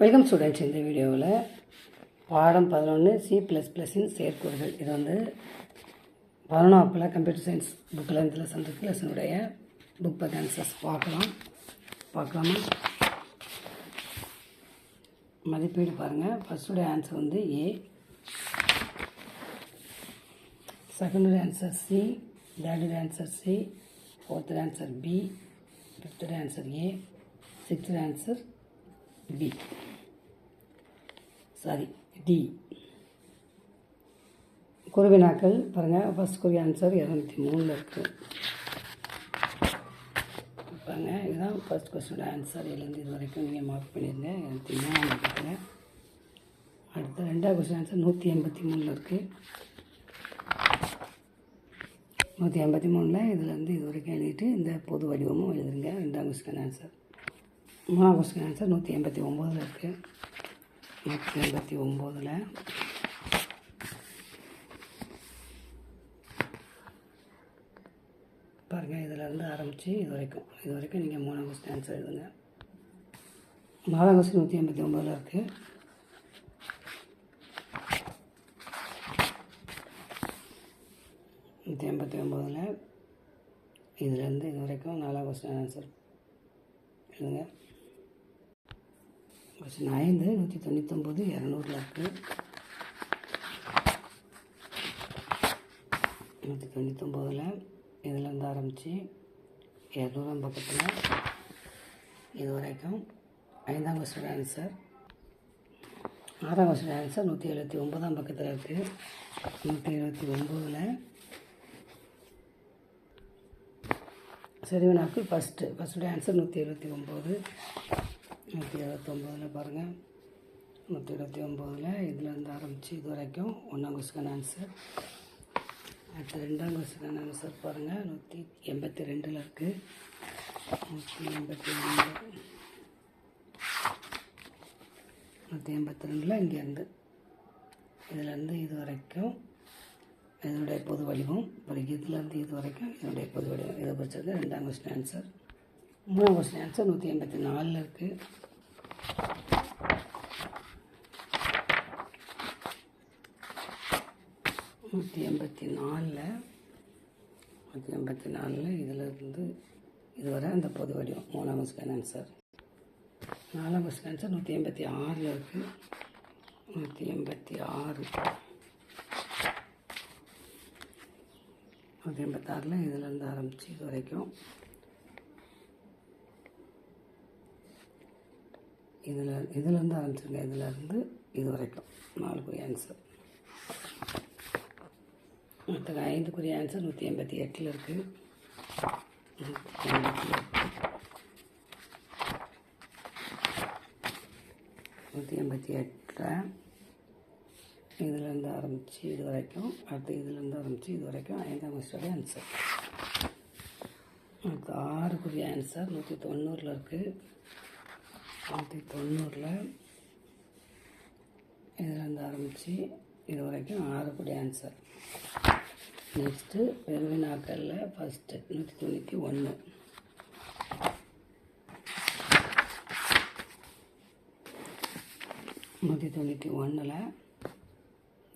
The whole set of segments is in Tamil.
வெல்கம் ஸ்டூடெண்ட்ஸ் இந்த வீடியோவில் பாடம் பதினொன்று சி ப்ளஸ் ப்ளஸின் செயற்கூறுகள். இது வந்து பதினொன்றாப்பில் கம்ப்யூட்டர் சயின்ஸ் புக்கில் இந்த லெசன் இருக்குது லெசனுடைய புக் பக் ஆன்சர்ஸ் பார்க்கலாம். பார்க்கலாமா? மதிப்பீடு பாருங்கள் ஃபஸ்ட்டுடைய ஆன்சர் வந்து ஏ செகண்டுடைய answer C தேர்டுடைய answer C fourth answer B ஃபிஃப்த்துடைய answer A sixth answer B sorry D குருவினாக்கள் பாருங்கள் ஃபஸ்ட் குருவி ஆன்சர் இரநூத்தி மூணில் இருக்குது பாருங்கள் இதுதான் ஃபஸ்ட் கொஸ்டினோட ஆன்சர் இதுலேருந்து இது வரைக்கும் நீங்கள் மார்க் பண்ணிடுங்க இரநூத்தி மூணு பக்கத்தில் அடுத்து ரெண்டாவது கொஸ்டின் ஆன்சர் நூற்றி எண்பத்தி மூணில் இருக்குது நூற்றி எண்பத்தி மூணில் இதுலேருந்து இது வரைக்கும் எழுதிட்டு இந்த பொது வடிவமும் எழுதுங்க. ரெண்டாம் கொஸ்டின் ஆன்சர் மூணாம் கொஸ்டின் ஆன்சர் நூற்றி எண்பத்தி ஒம்போதில் இருக்குது நூற்றி எண்பத்தி ஒம்போதில். பாருங்கள் இதிலேருந்து ஆரம்பித்து இது வரைக்கும். இது வரைக்கும் நீங்கள் மூணாம் கொஸ்டின் ஆன்சர் எழுதுங்க. நாலாம் கொஸ்டின் நூற்றி எண்பத்தி ஒம்போதில் இருக்குது நூற்றி எண்பத்தி ஒம்போதில். இதுலேருந்து இது வரைக்கும் நாலாம் கொஸ்டின் ஆன்சர் எழுதுங்க. கொஸ்டின் ஐந்து நூற்றி தொண்ணூத்தொம்பது இரநூறுல இருக்குது நூற்றி தொண்ணூத்தொம்போதில் இதுலேருந்து ஆரம்பித்து இரநூறாம் பக்கத்தில் இது வரைக்கும் ஐந்தாம் கொஸ்டின் ஆன்சர் ஆறாம் கொஸ்டின் ஆன்சர் நூற்றி எழுபத்தி ஒன்பதாம் பக்கத்தில் இருக்குது நூற்றி எழுபத்தி ஒம்போதில் சரிவனாக்கு வினாக்கள் ஃபஸ்ட்டு ஃபஸ்ட்டுடைய ஆன்சர் நூற்றி எழுபத்தி ஒம்பது நூற்றி எழுபத்தொம்போதில் பாருங்கள் நூற்றி இருபத்தி ஒம்போதில் இதுலேருந்து ஆரம்பித்து இது வரைக்கும் ஒன்றாம் கொஸ்டின் ஆன்சர் அடுத்து ரெண்டாம் கொஸ்டின் ஆன்சர் பாருங்கள் நூற்றி எண்பத்தி ரெண்டில் இருக்குது நூற்றி எண்பத்தி ரெண்டு நூற்றி எண்பத்தி ரெண்டில் இங்கேருந்து இதுலேருந்து இது வரைக்கும் இதனுடைய பொது வடிவம். அப்புறம் இதுலேருந்து இது வரைக்கும் இதனுடைய பொது வடிவம். இதை படிச்சது ரெண்டாம் கொஸ்டின் ஆன்சர் மூணாம் கொஸ்டின் ஆன்சர் நூற்றி எண்பத்தி நாலில் இருக்குது நூற்றி எண்பத்தி நாலில் நூற்றி எண்பத்தி நாலில் இதிலிருந்து இதுவரை அந்த பொது வடிவம் மூணாம் கொஸ்டின் ஆன்சர் நாலாம் கொஸ்டின் ஆன்சர் நூற்றி எண்பத்தி ஆறில் இருக்குது நூற்றி எண்பத்தி ஆறு. நூற்றி எண்பத்தாறில் இதிலேருந்து ஆரம்பித்து இது வரைக்கும். இதில் இதுலேருந்து ஆரம்பிச்சிருங்க இதிலேருந்து இது வரைக்கும். நாலு போய் ஆன்சர் மற்ற ஐந்துக்குரிய ஆன்சர் நூற்றி எண்பத்தி எட்டில் இருக்குது நூற்றி எண்பத்தி எட்டில் இதுலேருந்து ஆரம்பித்து இது வரைக்கும் அடுத்து இதுலேருந்து ஆரம்பித்து இது வரைக்கும் ஐந்தாம் வயசுடைய ஆன்சர் அடுத்து ஆறுக்குரிய ஆன்சர் நூற்றி தொண்ணூறில் இருக்குது நூற்றி தொண்ணூறில் இதுலேருந்து ஆரம்பித்து இது வரைக்கும் ஆறுக்குரிய ஆன்சர் நெக்ஸ்ட்டு பெருவினாக்களில் ஃபஸ்ட்டு நூற்றி தொண்ணூற்றி ஒன்று நூற்றி தொண்ணூற்றி ஒன்றில்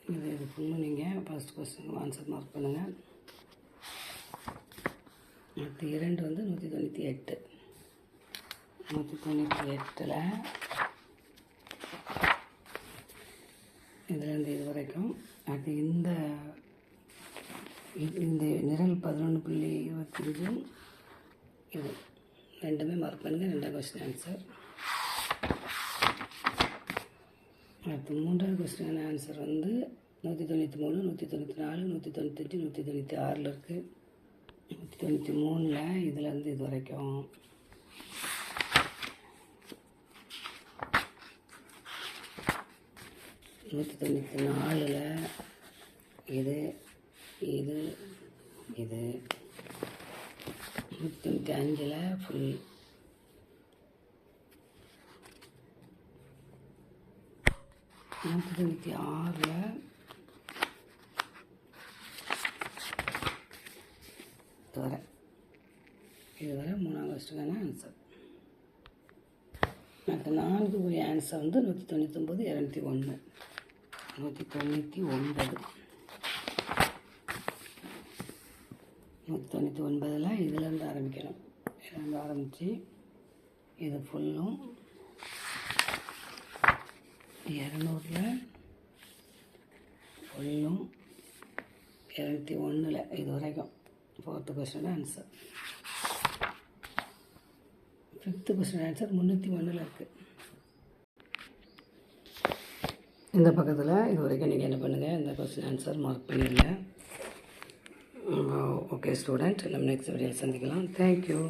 இது இது ஃபுல்லும் நீங்கள் ஃபஸ்ட் கொஸ்டின் ஆன்சர் மார்க் பண்ணுங்கள் நூற்றி இரண்டு வந்து நூற்றி தொண்ணூற்றி எட்டு. நூற்றி தொண்ணூற்றி எட்டில் இதுலேருந்து இது வரைக்கும். அடுத்து இந்த இந்த நிரல் பதினொன்று புள்ளி இருபத்தஞ்சு. இது ரெண்டுமே மார்க் பண்ணுங்கள் ரெண்டாம் கொஸ்டின் ஆன்சர் அடுத்து மூன்றாவது கொஸ்டினான ஆன்சர் வந்து நூற்றி தொண்ணூற்றி மூணு நூற்றி தொண்ணூற்றி நாலு நூற்றி தொண்ணூத்தஞ்சு நூற்றி தொண்ணூற்றி ஆறில் இருக்குது நூற்றி தொண்ணூற்றி மூணில் இதுலேருந்து இது வரைக்கும். நூற்றி தொண்ணூற்றி நாலில் இது இது இது. நூற்றி தொண்ணூற்றி அஞ்சில் ஃபுல் நூற்றி தொண்ணூற்றி ஆறில் இதுவரை இதுவரை மூணாம் கொஸ்டினுக்கான ஆன்சர் அடுத்த நான்கு ஆன்சர் வந்து நூற்றி தொண்ணூற்றி ஒம்பது இரநூத்தி ஒன்று நூற்றி தொண்ணூற்றி ஒன்பது. நூற்றி தொண்ணூற்றி ஒன்பதில் இதுலேருந்து ஆரம்பிக்கணும். இதுலேருந்து ஆரம்பித்து இது ஃபுல்லும் இரநூறில் ஃபுல்லும் இரநூத்தி ஒன்றில் இது வரைக்கும். Fourth question answer fifth question answer முந்நூற்றி ஒன்றில் இருக்குது இந்த பக்கத்தில் இது வரைக்கும் நீங்கள் என்ன பண்ணுங்கள் இந்த கொஸ்டின் ஆன்சர் மார்க் பண்ணிடுங்க ஓகே ஸ்டூடெண்ட் நம்ம நெக்ஸ்ட் வீடியோவில் சந்திக்கலாம். Thank you